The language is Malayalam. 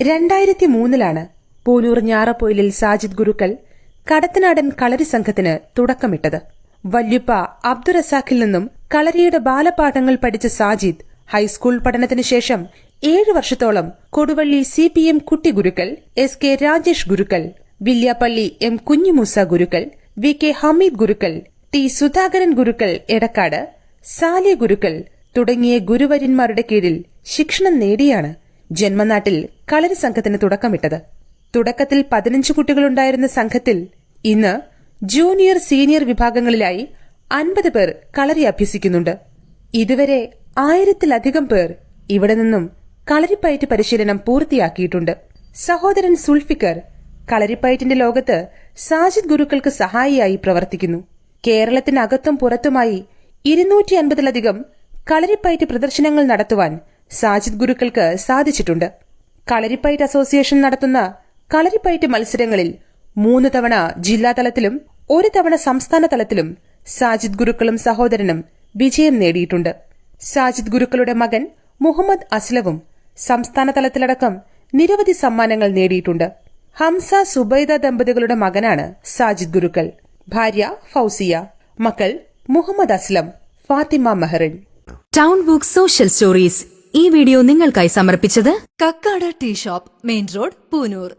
രണ്ടായിരത്തി മൂന്നിലാണ് പൂനൂർ ഞാറപ്പൊയിലിൽ സാജിദ് ഗുരുക്കൾ കടത്തനാടൻ കളരി സംഘത്തിന് തുടക്കമിട്ടത്. വല്യുപ്പ അബ്ദുറസാഖിൽ നിന്നും കളരിയുടെ ബാലപാഠങ്ങൾ പഠിച്ച സാജിദ് ഹൈസ്കൂൾ പഠനത്തിനു ശേഷം ഏഴു വർഷത്തോളം Koduvally C P M Kutty Gurukkal S K Rajesh Gurukkal Villiappally M Kunhimoosa Gurukkal V K Hameed Gurukkal T Sudhakaran Gurukkal Edakkad Sali Gurukkal തുടങ്ങിയ ഗുരുവര്യന്മാരുടെ കീഴിൽ ശിക്ഷണം നേടിയാണ് ജന്മനാട്ടിൽ കളരി സംഘത്തിന് തുടക്കമിട്ടത്. തുടക്കത്തിൽ പതിനഞ്ച് കുട്ടികളുണ്ടായിരുന്ന സംഘത്തിൽ ഇന്ന് ജൂനിയർ സീനിയർ വിഭാഗങ്ങളിലായി അൻപത് പേർ കളരി അഭ്യസിക്കുന്നുണ്ട്. ഇതുവരെ ആയിരത്തിലധികം പേർ ഇവിടെ നിന്നും കളരിപ്പയറ്റ് പരിശീലനം പൂർത്തിയാക്കിയിട്ടുണ്ട്. സഹോദരൻ സുൽഫിക്കർ കളരിപ്പയറ്റിന്റെ ലോകത്ത് സാജിദ് ഗുരുക്കൾക്ക് സഹായിയായി പ്രവർത്തിക്കുന്നു. കേരളത്തിനകത്തും പുറത്തുമായി ഇരുന്നൂറ്റി അൻപതിലധികം കളരിപ്പയറ്റ് പ്രദർശനങ്ങൾ നടത്തുവാൻ സാജിദ് ഗുരുക്കൾക്ക് സാധിച്ചിട്ടുണ്ട്. കളരിപ്പയറ്റ് അസോസിയേഷൻ നടത്തുന്ന കളരിപ്പയറ്റ് മത്സരങ്ങളിൽ മൂന്ന് തവണ ജില്ലാ തലത്തിലും ഒരു തവണ സംസ്ഥാന തലത്തിലും സാജിദ് ഗുരുക്കളും സഹോദരനും വിജയം നേടിയിട്ടുണ്ട്. സാജിദ് ഗുരുക്കളുടെ മകൻ മുഹമ്മദ് അസ്ലവും സംസ്ഥാന തലത്തിലടക്കം നിരവധി സമ്മാനങ്ങൾ നേടിയിട്ടുണ്ട്. ഹംസ സുബൈദ ദമ്പതികളുടെ മകനാണ് സാജിദ് ഗുരുക്കൾ. ഭാര്യ ഫൗസിയ മക്കൾ Muhammad Aslam Fathima Meherin. Town book social stories. ഈ വീഡിയോ നിങ്ങൾക്കായി സമർപ്പിച്ചത് Kakkad tea shop main road Poonoor.